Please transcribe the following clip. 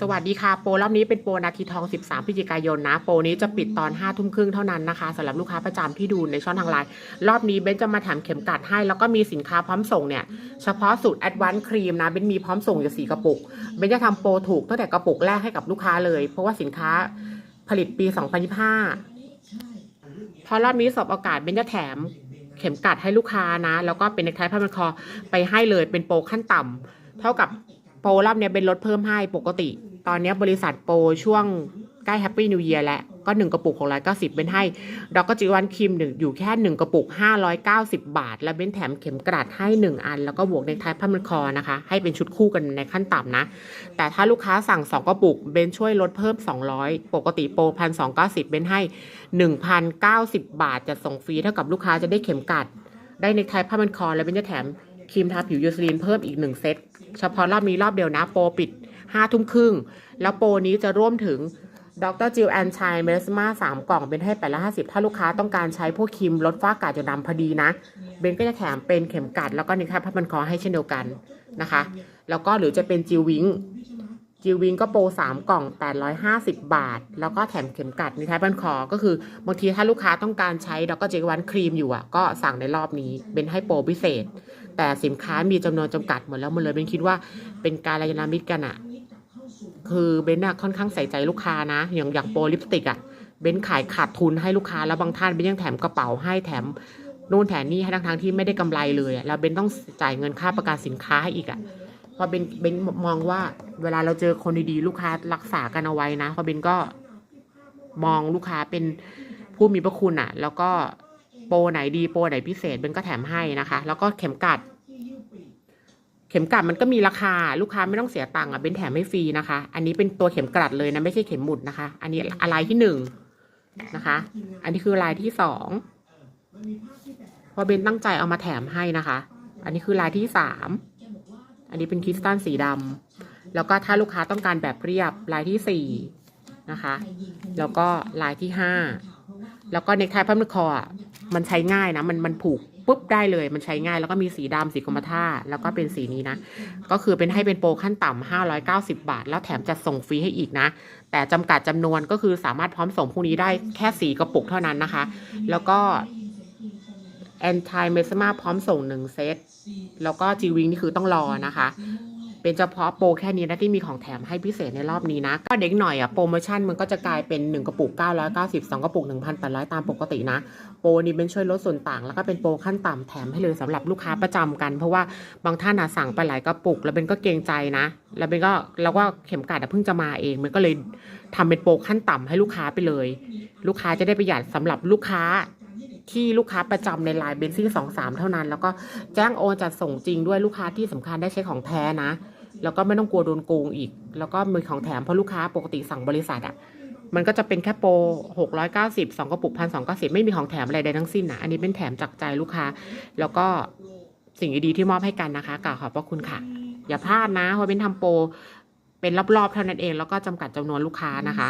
สวัสดีค่ะโปรรอบนี้เป็นโปรนาทีทอง 13 พฤศจิกายนนะ โปรนี้จะปิดตอน5ทุ่มครึ่งเท่านั้นนะคะสำหรับลูกค้าประจำที่ดูในช่องทางไลน์รอบนี้เบนจะมาแถมเข็มกัดให้ แล้วก็มีสินค้าพร้อมส่งเนี่ย เฉพาะสูตร Advanced Cream นะเบนมีพร้อมส่งอยู่สีกระปุกเบนจะทำโปรถูกตั้งแต่กระปุกแรกให้กับลูกค้าเลย เพราะว่าสินค้าผลิตปี 2025 พอรอบนี้สอบโอกาสเบนจะแถมเข็มกัดให้ลูกค้านะ แล้วก็เป็นเนคไทผ้าพันคอไปให้เลยเป็นโปรขั้นต่ำเท่ากับโปรรอบเนี้ยเป็นลดเพิ่มให้ปกติ ตอนนี้บริษัทโปรช่วงใกล้แฮปปี้นิว e ย r แล้วก็หนึ่งกระปุกของร้อยเป็นให้ดอกกจิวันครีมหนึ่งอยู่แค่หนึ่งกระปุกห้าร้อยเก้าสิบาท แล้วเบนแถมเข็มกลัดาษให้หนึ่งอัน แล้วก็บวกในกไทผ้าพันคอนะคะ ให้เป็นชุดคู่กันในขั้นต่ำนะ แต่ถ้าลูกค้าสั่ง 2 กระปุก เบนช่วยลดเพิ่ม 200 ปกติโปรพันสองเก้าสิบนให้ 1,090 บาทจะส่งฟรีเท่ากับลูกค้าจะได้เข็มกัด ได้ในกไทผ้าพันคอ แล้วเบนจะแถมครีมทาผิวยูสลีนเพิ่มอีก1เซตเฉพาะรอบนี้รอบเดียวนะโปรปิด 5ทุ่มครึ่ง แล้วโปรนี้จะร่วมถึงดรจิลแอนชัยเมสมาสามกล่องเป็นให้แปดละห้าสิบถ้าลูกค้าต้องการใช้พวกครีมลดฝ้ากระจดำพอดีนะ เบนก็จะแถมเป็นเข็มกัด แล้วก็นิคาพับมันคอให้เช่นเดียวกันนะคะ แล้วก็หรือจะเป็นจิลวิงจิลวิงก็โปรสามกล่องแปดร้อยห้าสิบบาท แล้วก็แถมเข็มกัดนิคาพันคอ ก็คือบางทีถ้าลูกค้าต้องการใช้ดรจิลวันครีมอยู่อะ ก็สั่งในรอบนี้เบนให้โปรพิเศษ แต่สินค้ามีจำนวนจำกัดหมดแล้วหมันเลยเบนคิดว่าเป็นการระยนามิตรกันอะ คือเบนอะค่อนข้างใส่ใจลูกค้านะ อย่างอย่างโปรลิปสติกอะเบนขายขาดทุนให้ลูกค้าแล้วบางท่านเบนยังแถมกระเป๋าให้แถมนู่นแถมนี่ให้ทั้งทางที่ไม่ได้กำไรเลยแล้วเบนต้องจ่ายเงินค่าประกันสินค้าให้อีกอะเพราะเบนเบนมองว่า เวลาเราเจอคนดีๆลูกค้ารักษากันเอาไว้นะเพราะเบนก็มองลูกค้าเป็นผู้มีพระคุณอะแล้วก็โปรไหนดีโปรไหนพิเศษเบนก็แถมให้นะคะ แล้วก็เข็มกัด เข็มกลัดมันก็มีราคา ลูกค้าไม่ต้องเสียตังค์อะเป็นแถมให้ฟรีนะคะ อันนี้เป็นตัวเข็มกลัดเลยนะไม่ใช่เข็มหมุดนะคะ อันนี้ลายที่หนึ่งนะคะ อันนี้คือลายที่สองเพราะเบนตั้งใจเอามาแถมให้นะคะ อันนี้คือลายที่สามอันนี้เป็นคริสตัลสีดำแล้วก็ถ้าลูกค้าต้องการแบบเรียบลายที่สี่นะคะ แล้วก็ลายที่ห้าแล้วก็เนคไทพับคออะมันใช้ง่ายนะมันมันผูก ปุ๊บได้เลย มันใช้ง่ายแล้วก็มีสีดำสีกรมท่าแล้วก็เป็นสีนี้นะ ก็คือเป็นให้เป็นโปรขั้นต่ำ590 บาท แล้วแถมจะส่งฟรีให้อีกนะ แต่จำกัดจำนวนก็คือสามารถพร้อมส่งพวกนี้ได้แค่สีกระปุกเท่านั้นนะคะ แล้วก็แอนทายเมสมาพร้อมส่งหนึ่งเซตแล้วก็จีวิงนี่คือต้องรอนะคะ เป็นเฉพาะโปรแค่นี้นะที่มีของแถมให้พิเศษในรอบนี้นะ ก็เด็กหน่อยอะโปรโมชั่นมันก็จะกลายเป็น 1 กระปุก 990 2 กระปุก 1,800 ตามปกตินะ โปรนี้เป็นช่วยลดส่วนต่าง แล้วก็เป็นโปรขั้นต่ำแถมให้เลยสำหรับลูกค้าประจำกัน เพราะว่าบางท่านอะสั่งไปหลายกระปุก แล้วเป็นก็เกรงใจนะ แล้วเป็นก็แล้วก็เข็มกัดเพิ่งจะมาเองมันก็เลยทำเป็นโปรขั้นต่ำให้ลูกค้าไปเลย ลูกค้าจะได้ประหยัดสำหรับลูกค้า ที่ลูกค้าประจำในไลน์เบนซี่สองสามเท่านั้น แล้วก็แจ้งโอนจัดส่งจริงด้วยลูกค้าที่สำคัญได้ใช้ของแท้นะ แล้วก็ไม่ต้องกลัวโดนโกงอีก แล้วก็มีของแถมเพราะลูกค้าปกติสั่งบริษัทอะ่ะมันก็จะเป็นแค่โปรหกร้อยเก้าสิบสองกระปุกพันสองเก้าสิบไม่มีของแถมอะไรใดทั้งสิ้นนะอันนี้เป็นแถมจากใจลูกค้า แล้วก็สิ่งดีๆที่มอบให้กันนะคะกล่าวขอบพระคุณค่ะ อย่าพลาดนะเพราะเป็นทำโปรเป็นรอบๆเท่านั้นเอง แล้วก็จำกัดจำนวนลูกค้านะคะ